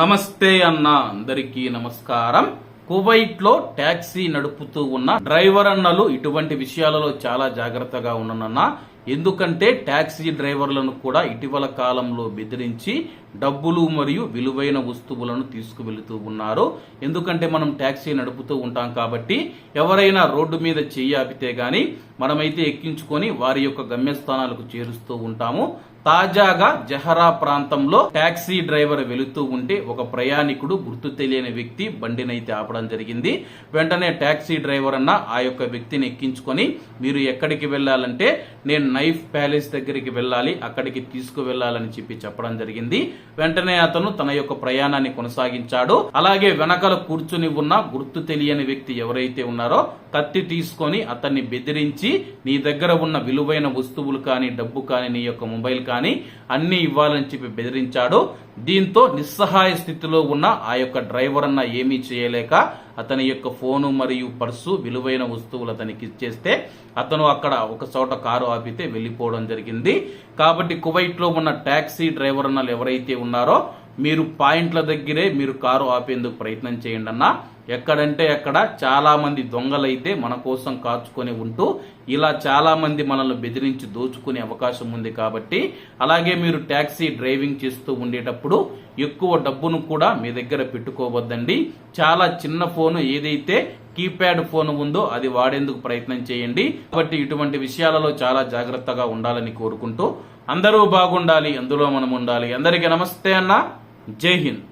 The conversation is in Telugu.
నమస్తే అన్న అందరికీ నమస్కారం. కువైట్లో ట్యాక్సీ నడుపుతూ ఉన్న డ్రైవర్ అన్నలు ఇటువంటి విషయాలలో చాలా జాగ్రత్తగా ఉండనన్న ఎందుకంటే ట్యాక్సీ డ్రైవర్లను కూడా ఇటీవల కాలంలో బెదిరించి డబ్బులు మరియు విలువైన వస్తువులను తీసుకువెళుతూ ఉన్నారు. ఎందుకంటే మనం ట్యాక్సీ నడుపుతూ ఉంటాం కాబట్టి ఎవరైనా రోడ్డు మీద చెయ్యి ఆపితే గాని మనమైతే ఎక్కించుకొని వారి యొక్క గమ్యస్థానాలకు చేరుస్తూ ఉంటాము. తాజాగా జహరా ప్రాంతంలో టాక్సీ డ్రైవర్ వెళుతూ ఉంటే ఒక ప్రయాణికుడు గుర్తు తెలియని వ్యక్తి బండినైతే ఆపడం జరిగింది. వెంటనే టాక్సీ డ్రైవర్ అన్న ఆ యొక్క వ్యక్తిని ఎక్కించుకొని మీరు ఎక్కడికి వెళ్ళాలంటే నేను నైఫ్ ప్యాలెస్ దగ్గరికి వెళ్ళాలి అక్కడికి తీసుకువెళ్ళాలని చెప్పి చెప్పడం జరిగింది. వెంటనే అతను తన యొక్క ప్రయాణాన్ని కొనసాగించాడు. అలాగే వెనకల కూర్చుని ఉన్న గుర్తు తెలియని వ్యక్తి ఎవరైతే ఉన్నారో కత్తి తీసుకొని అతన్ని బెదిరించి నీ దగ్గర ఉన్న విలువైన వస్తువులు కానీ డబ్బు కానీ నీ యొక్క మొబైల్ కానీ అన్ని ఇవ్వాలని చెప్పి బెదిరించాడు. దీంతో నిస్సహాయ స్థితిలో ఉన్న ఆ యొక్క డ్రైవర్ అన్న ఏమీ చేయలేక అతని యొక్క ఫోను మరియు పర్సు విలువైన వస్తువులు అతనికి ఇచ్చేస్తే అతను అక్కడ ఒక చోట కారు ఆపితే వెళ్ళిపోవడం జరిగింది. కాబట్టి కువైట్లో ఉన్న ట్యాక్సీ డ్రైవర్ అన్నలు ఎవరైతే ఉన్నారో మీరు పాయింట్ల దగ్గరే మీరు కారు ఆపేందుకు ప్రయత్నం చేయండి అన్న. ఎక్కడంటే ఎక్కడ చాలా మంది దొంగలైతే మన కోసం కాచుకొని ఉంటూ ఇలా చాలా మంది మనల్ని బెదిరించి దోచుకునే అవకాశం ఉంది కాబట్టి అలాగే మీరు ట్యాక్సీ డ్రైవింగ్ చేస్తూ ఉండేటప్పుడు ఎక్కువ డబ్బును కూడా మీ దగ్గర పెట్టుకోవద్దండి. చాలా చిన్న ఫోను ఏదైతే కీప్యాడ్ ఫోన్ ఉందో అది వాడేందుకు ప్రయత్నం చేయండి. కాబట్టి ఇటువంటి విషయాలలో చాలా జాగ్రత్తగా ఉండాలని కోరుకుంటూ అందరూ బాగుండాలి అందులో మనం ఉండాలి అందరికీ నమస్తే అన్న. జై హింద్.